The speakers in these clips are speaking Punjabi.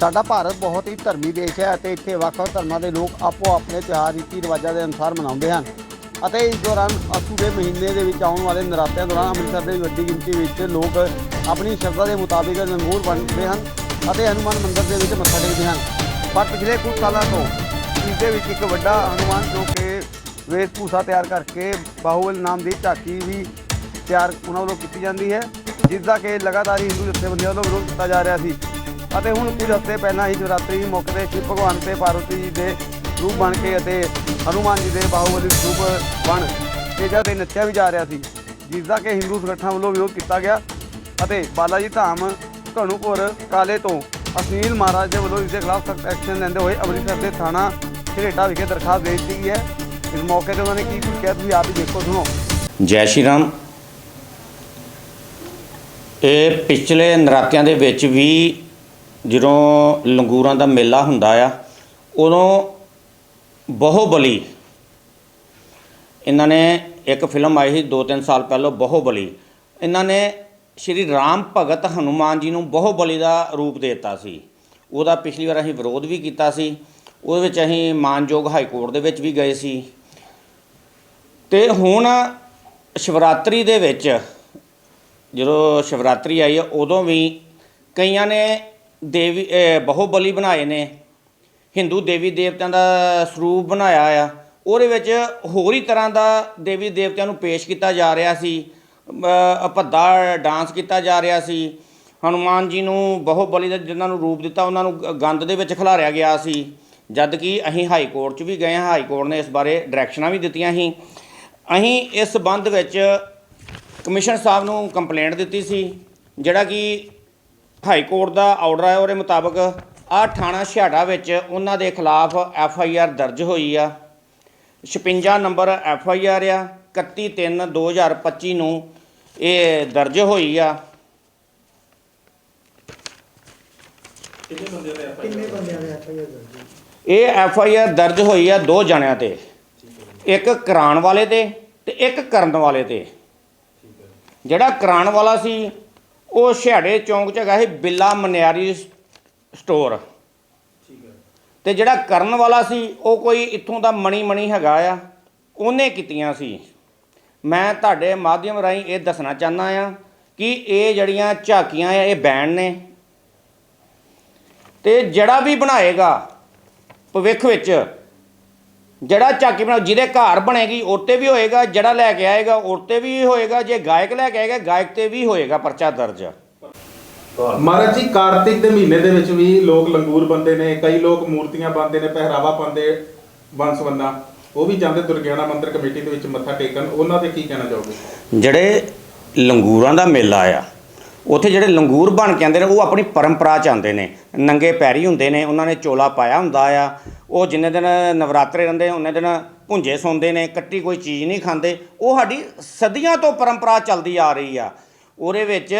ਸਾਡਾ ਭਾਰਤ ਬਹੁਤ ਹੀ ਧਰਮੀ ਦੇਸ਼ ਹੈ ਅਤੇ ਇੱਥੇ ਵੱਖ-ਵੱਖ ਧਰਮਾਂ ਦੇ ਲੋਕ ਆਪੋ ਆਪਣੇ ਤਿਉਹਾਰ, ਰੀਤੀ ਰਿਵਾਜਾਂ ਦੇ ਅਨੁਸਾਰ ਮਨਾਉਂਦੇ ਹਨ। ਅਤੇ ਇਸ ਦੌਰਾਨ ਅਸੂ ਦੇ ਮਹੀਨੇ ਦੇ ਵਿੱਚ ਆਉਣ ਵਾਲੇ ਨਰਾਤਿਆਂ ਦੌਰਾਨ ਅੰਮ੍ਰਿਤਸਰ ਦੇ ਵੱਡੀ ਗਿਣਤੀ ਵਿੱਚ ਲੋਕ ਆਪਣੀ ਸ਼ਰਧਾ ਦੇ ਮੁਤਾਬਿਕ ਲੰਗੂਰ ਬਣਦੇ ਹਨ ਅਤੇ ਹਨੂਮਾਨ ਮੰਦਿਰ ਦੇ ਵਿੱਚ ਮੱਥਾ ਟੇਕਦੇ ਹਨ। ਪਰ ਪਿਛਲੇ ਕੁਝ ਸਾਲਾਂ ਤੋਂ ਇਸ ਦੇ ਵਿੱਚ ਇੱਕ ਵੱਡਾ ਹਨੂਮਾਨ ਜੋ ਕਿ ਵੇਸ਼ਭੂਸ਼ਾ ਤਿਆਰ ਕਰਕੇ ਬਾਹੂਬਲ ਨਾਮ ਦੀ ਝਾਕੀ ਵੀ ਤਿਆਰ ਉਹਨਾਂ ਵੱਲੋਂ ਕੀਤੀ ਜਾਂਦੀ ਹੈ, ਜਿਸ ਦਾ ਕਿ ਲਗਾਤਾਰ ਹਿੰਦੂ ਜਥੇਬੰਦੀਆਂ ਵੱਲੋਂ ਵਿਰੋਧ ਕੀਤਾ ਜਾ ਰਿਹਾ ਸੀ। ਅਤੇ ਹੁਣ ਕੁਝ ਹਫ਼ਤੇ ਪਹਿਲਾਂ ਹੀ ਸ਼ਿਵਰਾਤਰੀ ਮੌਕੇ ਤੇ ਸ਼ਿਵ ਭਗਵਾਨ ਤੇ ਪਾਰਵਤੀ ਜੀ ਦੇ ਰੂਪ ਬਣ ਕੇ ਅਤੇ ਹਨੂਮਾਨ ਜੀ ਦੇ ਬਾਹੂਬਲੀ ਰੂਪ ਬਣ ਤੇਜਾ ਤੇ ਨੱਚਿਆ ਵੀ ਜਾ ਰਿਹਾ ਸੀ ਜਿਸ ਦਾ ਕਿ ਹਿੰਦੂ ਸੰਗਠਨਾਂ ਵੱਲੋਂ ਵਿਰੋਧ ਕੀਤਾ ਗਿਆ ਅਤੇ ਬਾਲਾਜੀ ਧਾਮ ਧਨੂਪੁਰ ਕਾਲੇ ਤੋਂ ਅਸੀਲ ਮਹਾਰਾਜ ਦੇ ਵੱਲੋਂ ਇਸ ਦੇ ਖਿਲਾਫ ਸਖਤ ਐਕਸ਼ਨ ਲੈਂਦੇ ਹੋਏ ਅੰਮ੍ਰਿਤਸਰ ਦੇ ਥਾਣਾ ਝਰੇਟਾ ਵਿਖੇ ਦਰਖਾਸਤ ਦੇ ਦਿੱਤੀ ਗਈ ਹੈ। ਇਸ ਮੌਕੇ ਤੇ ਉਹਨਾਂ ਨੇ ਕੀ ਕੁਝ ਕਿਹਾ ਤੁਸੀਂ ਆਪ ਹੀ ਦੇਖੋ, ਸੁਣੋ। ਜੈ ਸ਼੍ਰੀ ਰਾਮ। ਇਹ ਪਿਛਲੇ ਨਰਾਤਿਆਂ ਦੇ ਵਿੱਚ ਵੀ ਜਦੋਂ ਲੰਗੂਰਾਂ ਦਾ ਮੇਲਾ ਹੁੰਦਾ ਆ, ਉਦੋਂ ਬਹੁਬਲੀ, ਇਹਨਾਂ ਨੇ ਇੱਕ ਫਿਲਮ ਆਈ ਸੀ 2-3 ਸਾਲ ਪਹਿਲਾਂ ਬਹੁਬਲੀ, ਇਹਨਾਂ ਨੇ ਸ਼੍ਰੀ ਰਾਮ ਭਗਤ ਹਨੂਮਾਨ ਜੀ ਨੂੰ ਬਹੁਬਲੀ ਦਾ ਰੂਪ ਦੇ ਦਿੱਤਾ ਸੀ। ਉਹਦਾ ਪਿਛਲੀ ਵਾਰ ਅਸੀਂ ਵਿਰੋਧ ਵੀ ਕੀਤਾ ਸੀ, ਉਹਦੇ ਵਿੱਚ ਅਸੀਂ ਮਾਨਯੋਗ ਹਾਈ ਕੋਰਟ ਦੇ ਵਿੱਚ ਵੀ ਗਏ ਸੀ। ਤੇ ਹੁਣ ਸ਼ਿਵਰਾਤਰੀ ਦੇ ਵਿੱਚ, ਜਦੋਂ ਸ਼ਿਵਰਾਤਰੀ ਆਈ ਹੈ ਉਦੋਂ ਵੀ ਕਈਆਂ ਨੇ ਦੇਵੀ ਬਹੁਬਲੀ ਬਣਾਏ ਨੇ। ਹਿੰਦੂ ਦੇਵੀ ਦੇਵਤਿਆਂ ਦਾ ਸਰੂਪ ਬਣਾਇਆ ਆ। ਉਹਦੇ ਵਿੱਚ ਹੋਰ ਹੀ ਤਰ੍ਹਾਂ ਦਾ ਦੇਵੀ ਦੇਵਤਿਆਂ ਨੂੰ ਪੇਸ਼ ਕੀਤਾ ਜਾ ਰਿਹਾ ਸੀ। ਭੱਦਾ ਡਾਂਸ ਕੀਤਾ ਜਾ ਰਿਹਾ ਸੀ। ਹਨੂਮਾਨ ਜੀ ਨੂੰ ਬਹੁਬਲੀ ਦਾ ਜਿਨ੍ਹਾਂ ਨੂੰ ਰੂਪ ਦਿੱਤਾ, ਉਹਨਾਂ ਨੂੰ ਗ- ਗੰਦ ਦੇ ਵਿੱਚ ਖਿਲਾਰਿਆ ਗਿਆ ਸੀ। ਜਦ ਕਿ ਅਸੀਂ ਹਾਈ ਕੋਰਟ 'ਚ ਵੀ ਗਏ ਹਾਂ। ਹਾਈ ਕੋਰਟ ਨੇ ਇਸ ਬਾਰੇ ਡਾਇਰੈਕਸ਼ਨਾਂ ਵੀ ਦਿੱਤੀਆਂ ਸੀ। ਅਸੀਂ ਇਸ ਸੰਬੰਧ ਵਿੱਚ ਕਮਿਸ਼ਨ ਸਾਹਿਬ ਨੂੰ ਕੰਪਲੇਂਟ ਦਿੱਤੀ ਸੀ, ਜਿਹੜਾ ਕਿ ਹਾਈ ਕੋਰਟ ਦਾ ਆਰਡਰ ਹੈ ਉਹਦੇ ਮੁਤਾਬਕ ਆ ਥਾਣਾ ਛਿਆੜਾ ਵਿੱਚ ਉਹਨਾਂ ਦੇ ਖਿਲਾਫ ਐਫ ਆਈ ਆਰ ਦਰਜ ਹੋਈ ਆ। 56 ਨੰਬਰ ਐਫ ਆਈ ਆਰ ਆ 31 3 2025 ਨੂੰ ਇਹ ਦਰਜ ਹੋਈ ਆ। ਕਿੰਨੇ ਬੰਦਿਆਂ ਦੇ ਐਫ ਆਈ ਆਰ? ਦਰਜ ਇਹ ਐਫ ਆਈ ਆਰ ਦਰਜ ਹੋਈ ਆ ਦੋ ਜਣਿਆਂ ਤੇ। ਇੱਕ ਕਰਾਉਣ ਵਾਲੇ ਤੇ ਤੇ ਇੱਕ ਕਰਨ ਵਾਲੇ ਤੇ। ਜਿਹੜਾ ਕਰਾਉਣ ਵਾਲਾ ਸੀ ਉਹ ਛਿਆੜੇ ਚੌਂਕ 'ਚ ਹੈਗਾ ਸੀ ਬਿੱਲਾ ਮਨਿਆਰੀ ਸਟੋਰ ਤੇ ਜਿਹੜਾ ਕਰਨ ਵਾਲਾ ਸੀ ਉਹ ਕੋਈ ਇੱਥੋਂ ਦਾ ਮਣੀ ਮਣੀ ਹੈਗਾ ਆ ਉਹਨੇ ਕੀਤੀਆਂ ਸੀ। ਮੈਂ ਤੁਹਾਡੇ ਮਾਧਿਅਮ ਰਾਹੀਂ ਇਹ ਦੱਸਣਾ ਚਾਹੁੰਦਾ ਆ ਕਿ ਇਹ ਜਿਹੜੀਆਂ ਝਾਕੀਆਂ ਆ ਇਹ ਬੈਨ ਨੇ। ਤੇ ਜਿਹੜਾ ਵੀ ਬਣਾਏਗਾ ਭਵਿੱਖ ਵਿੱਚ ਜਿਹੜਾ ਝਾਕੀ ਬਣਾ ਜਿਹਦੇ ਘਰ ਬਣੇਗੀ ਉੱਤੇ ਵੀ ਹੋਏਗਾ ਜਿਹੜਾ ਲੈ ਕੇ ਆਏਗਾ ਉੱਤੇ ਵੀ ਹੋਏਗਾ ਜੇ ਗਾਇਕ ਲੈ ਕੇ ਆਏਗਾ ਗਾਇਕ ਤੇ ਵੀ ਹੋਏਗਾ ਪਰਚਾ ਦਰਜ। ਮਹਾਰਾਜ ਜੀ ਕਾਰਤਿਕ ਦੇ ਮਹੀਨੇ ਦੇ ਵਿੱਚ ਵੀ ਲੋਕ ਲੰਗੂਰ ਬੰਦੇ ਨੇ ਕਈ ਲੋਕ ਮੂਰਤੀਆਂ ਬੰਦੇ ਨੇ ਪਹਿਰਾਵਾ ਪਾਉਂਦੇ ਬੰਸਵੰਨਾ। ਉਹ ਵੀ ਜਾਂਦੇ ਦੁਰਗਿਆਨਾ ਮੰਦਿਰ ਕਮੇਟੀ ਦੇ ਵਿੱਚ ਮੱਥਾ ਟੇਕਣ। ਉਹਨਾਂ ਤੇ ਕੀ ਕਹਿਣਾ ਚਾਹੋਗੇ? ਜਿਹੜੇ ਲੰਗੂਰਾਂ ਦਾ ਮੇਲਾ ਆ ਉੱਥੇ ਜਿਹੜੇ ਲੰਗੂਰ ਬਣ ਕੇ ਆਉਂਦੇ ਨੇ, ਉਹ ਆਪਣੀ ਪਰੰਪਰਾ ਚ ਆਉਂਦੇ ਨੇ। ਨੰਗੇ ਪੈਰੀ ਹੁੰਦੇ ਨੇ, ਉਹਨਾਂ ਨੇ ਚੋਲਾ ਪਾਇਆ ਹੁੰਦਾ ਆ। ਉਹ ਜਿੰਨੇ ਦਿਨ ਨਵਰਾਤਰੇ ਰਹਿੰਦੇ, ਉਹਨੇ ਦਿਨ ਭੁੰਜੇ ਸੌਂਦੇ ਨੇ, ਕੱਟੀ ਕੋਈ ਚੀਜ਼ ਨਹੀਂ ਖਾਂਦੇ। ਉਹ ਸਾਡੀ ਸਦੀਆਂ ਤੋਂ ਪਰੰਪਰਾ ਚੱਲਦੀ ਆ ਰਹੀ ਆ। ਉਹਦੇ ਵਿੱਚ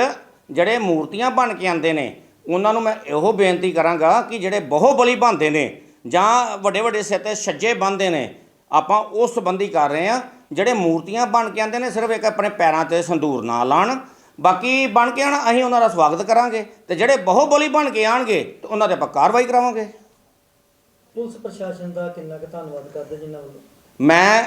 ਜਿਹੜੇ ਮੂਰਤੀਆਂ ਬਣ ਕੇ ਆਉਂਦੇ ਨੇ, ਉਹਨਾਂ ਨੂੰ ਮੈਂ ਇਹੋ ਬੇਨਤੀ ਕਰਾਂਗਾ ਕਿ ਜਿਹੜੇ ਬਹੁ ਬਲੀ ਬਣਦੇ ਨੇ, ਜਾਂ ਵੱਡੇ ਵੱਡੇ ਸਿਰ ਤੇ ਛੱਜੇ ਬੰਨਦੇ ਨੇ, ਆਪਾਂ ਉਸ ਸੰਬੰਧੀ ਕਰ ਰਹੇ ਆ ਜਿਹੜੇ ਮੂਰਤੀਆਂ ਬਣ ਕੇ ਆਉਂਦੇ ਨੇ, ਸਿਰਫ ਇੱਕ ਆਪਣੇ ਪੈਰਾਂ ਤੇ ਸੰਧੂਰ ਨਾ ਲਾਣ। ਬਾਕੀ ਬਣ ਕੇ ਆਣ ਅਸੀਂ ਉਹਨਾਂ ਦਾ ਸਵਾਗਤ ਕਰਾਂਗੇ ਤੇ ਜਿਹੜੇ ਬਹੁ ਬਲੀ ਬਣ ਕੇ ਆਣਗੇ ਤੇ ਉਹਨਾਂ ਤੇ ਆਪਾਂ ਕਾਰਵਾਈ ਕਰਾਵਾਂਗੇ। ਪੁਲਿਸ ਪ੍ਰਸ਼ਾਸਨ ਦਾ ਕਿੰਨਾ ਕੁ ਧੰਨਵਾਦ ਕਰਦੇ ਜਿਨ੍ਹਾਂ ਵੱਲੋਂ? ਮੈਂ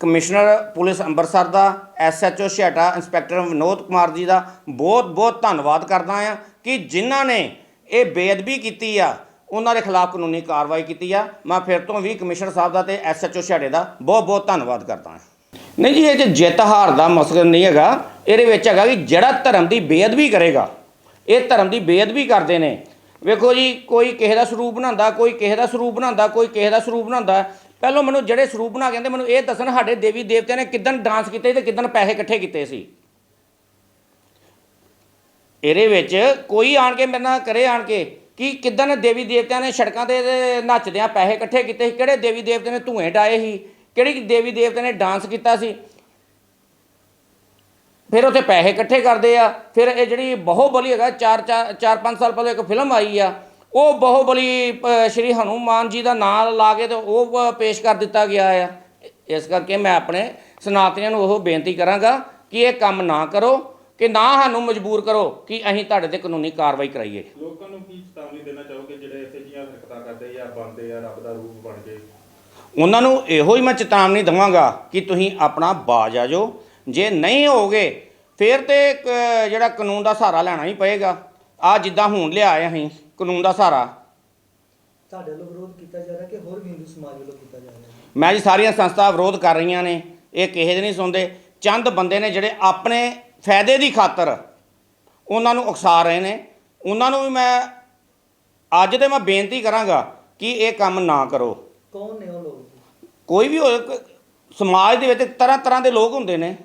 ਕਮਿਸ਼ਨਰ ਪੁਲਿਸ ਅੰਮ੍ਰਿਤਸਰ ਦਾ ਐਸਐਚਓ ਛੇਟਾ ਇੰਸਪੈਕਟਰ ਵਿਨੋਦ ਕੁਮਾਰ ਜੀ ਦਾ ਬਹੁਤ ਬਹੁਤ ਧੰਨਵਾਦ ਕਰਦਾ ਆ ਕਿ ਜਿਨ੍ਹਾਂ ਨੇ ਇਹ ਬੇਅਦਬੀ ਕੀਤੀ ਆ ਉਹਨਾਂ ਦੇ ਖਿਲਾਫ ਕਾਨੂੰਨੀ ਕਾਰਵਾਈ ਕੀਤੀ ਆ। ਮੈਂ ਫਿਰ ਤੋਂ ਵੀ ਕਮਿਸ਼ਨਰ ਸਾਹਿਬ ਦਾ ਤੇ ਐਸਐਚਓ ਛੇਟੇ ਦਾ ਬਹੁਤ ਬਹੁਤ ਧੰਨਵਾਦ ਕਰਦਾ ਹਾਂ। ਨਹੀਂ ਜੀ, ਇਹ 'ਚ ਜਿੱਤ ਹਾਰ ਦਾ ਮਸਲਾ ਨਹੀਂ ਹੈਗਾ। ਇਹਦੇ ਵਿੱਚ ਹੈਗਾ ਕਿ ਜਿਹੜਾ ਧਰਮ ਦੀ ਬੇਅਦਬੀ ਕਰੇਗਾ, ਇਹ ਧਰਮ ਦੀ ਬੇਅਦਬੀ ਕਰਦੇ ਨੇ। ਵੇਖੋ ਜੀ, ਕੋਈ ਕਿਸੇ ਦਾ ਸਰੂਪ ਬਣਾਉਂਦਾ, ਕੋਈ ਕਿਸੇ ਦਾ ਸਰੂਪ ਬਣਾਉਂਦਾ, ਕੋਈ ਕਿਸੇ ਦਾ ਸਰੂਪ ਬਣਾਉਂਦਾ। ਪਹਿਲਾਂ ਮੈਨੂੰ ਜਿਹੜੇ ਸਰੂਪ ਬਣਾ ਕੇ ਆਂਦੇ ਮੈਨੂੰ ਇਹ ਦੱਸਣ ਸਾਡੇ ਦੇਵੀ ਦੇਵਤਿਆਂ ਨੇ ਕਿਦਾਂ ਡਾਂਸ ਕੀਤੇ ਤੇ ਕਿਦਾਂ ਪੈਸੇ ਇਕੱਠੇ ਕੀਤੇ ਸੀ। ਇਹਦੇ ਵਿੱਚ ਕੋਈ ਆਣ ਕੇ ਮੇਰੇ ਨਾਲ ਕਰੇ ਆਣ ਕੇ ਕਿ ਕਿਦਾਂ ਦੇਵੀ ਦੇਵਤਿਆਂ ਨੇ ਸੜਕਾਂ ਤੇ ਤੇ ਨੱਚਦਿਆਂ ਪੈਸੇ ਇਕੱਠੇ ਕੀਤੇ ਸੀ, ਕਿਹੜੇ ਦੇਵੀ ਦੇਵਤੇ ਨੇ ਧੂਏ ਡਾਏ ਸੀ। ਕਿਹੜੀ ਦੇਵੀ ਦੇਵਤੇ ਨੇ ਡਾਂਸ ਕੀਤਾ ਸੀ? ਫਿਰ ਉੱਥੇ ਪੈਸੇ ਇਕੱਠੇ ਕਰਦੇ ਆ। ਫਿਰ ਇਹ ਜਿਹੜੀ ਬਹੁਬਲੀ ਹੈਗਾ 4 4 5 ਸਾਲ ਪਹਿਲਾਂ ਇੱਕ ਫਿਲਮ ਆਈ ਆ ਉਹ ਬਹੁਬਲੀ ਅ, ਸ਼੍ਰੀ ਹਨੂਮਾਨ ਜੀ ਦਾ ਨਾਮ ਲਾ ਕੇ ਤੇ ਉਹ ਪੇਸ਼ ਕਰ ਦਿੱਤਾ ਗਿਆ ਆ। ਇਸ ਕਰਕੇ ਮੈਂ ਆਪਣੇ ਸਨਾਤਨੀਆਂ ਨੂੰ ਉਹ ਬੇਨਤੀ ਕਰਾਂਗਾ ਕਿ ਇਹ ਕੰਮ ਨਾ ਕਰੋ ਕਿ ਨਾ ਸਾਨੂੰ ਮਜਬੂਰ ਕਰੋ ਕਿ ਅਸੀਂ ਤੁਹਾਡੇ ਤੇ ਕਾਨੂੰਨੀ ਕਾਰਵਾਈ ਕਰਾਈਏ। ਲੋਕਾਂ ਨੂੰ ਕੀ ਚੇਤਾਵਨੀ ਦੇਣਾ ਚਾਹੋਗੇ ਜਿਹੜੇ ਇਹੋ ਜਿਹੀਆਂ ਹਰਕਤਾਂ ਕਰਦੇ ਜਾਂ ਬੰਦੇ ਆ ਰੱਬ ਦਾ ਰੂਪ ਬਣ ਕੇ? ਉਹਨਾਂ ਨੂੰ ਇਹੋ ਹੀ ਮੈਂ ਚੇਤਾਵਨੀ ਦਵਾਂਗਾ ਕਿ ਤੁਸੀਂ ਆਪਣਾ ਬਾਜ ਆ ਜਾਓ। ਜੇ ਨਹੀਂ ਹੋਗੇ ਫਿਰ ਤੇ ਜਿਹੜਾ ਕਾਨੂੰਨ ਦਾ ਸਹਾਰਾ ਲੈਣਾ ਹੀ ਪਏਗਾ। ਆ ਜਿੱਦਾਂ ਹੁਣ ਲਿਆ ਆਏ ਅਸੀਂ ਕਾਨੂੰਨ ਦਾ ਸਹਾਰਾ। ਤੁਹਾਡੇ ਵੱਲੋਂ ਵਿਰੋਧ ਕੀਤਾ ਜਾ ਰਿਹਾ ਕਿ ਹੋਰ ਵੀ ਹਿੰਦੂ ਸਮਾਜ ਵੱਲੋਂ ਕੀਤਾ ਜਾ ਰਿਹਾ? ਮੈਂ ਜੀ ਸਾਰੀਆਂ ਸੰਸਥਾ ਵਿਰੋਧ ਕਰ ਰਹੀਆਂ ਨੇ ਇਹ ਕਿਸੇ ਦੇ ਨਹੀਂ ਸੁਣਦੇ। ਚੰਦ ਬੰਦੇ ਨੇ ਜਿਹੜੇ ਆਪਣੇ ਫਾਇਦੇ ਦੀ ਖਾਤਰ ਉਹਨਾਂ ਨੂੰ ਉਕਸਾ ਰਹੇ ਨੇ। ਉਹਨਾਂ ਨੂੰ ਵੀ ਮੈਂ ਅੱਜ ਤੇ ਮੈਂ ਬੇਨਤੀ ਕਰਾਂਗਾ ਕਿ ਇਹ ਕੰਮ ਨਾ ਕਰੋ? ਕੋਈ ਵੀ ਹੋਏ ਕ- ਸਮਾਜ ਦੇ ਵਿੱਚ ਤਰ੍ਹਾਂ ਤਰ੍ਹਾਂ ਦੇ ਲੋਕ ਹੁੰਦੇ ਨੇ।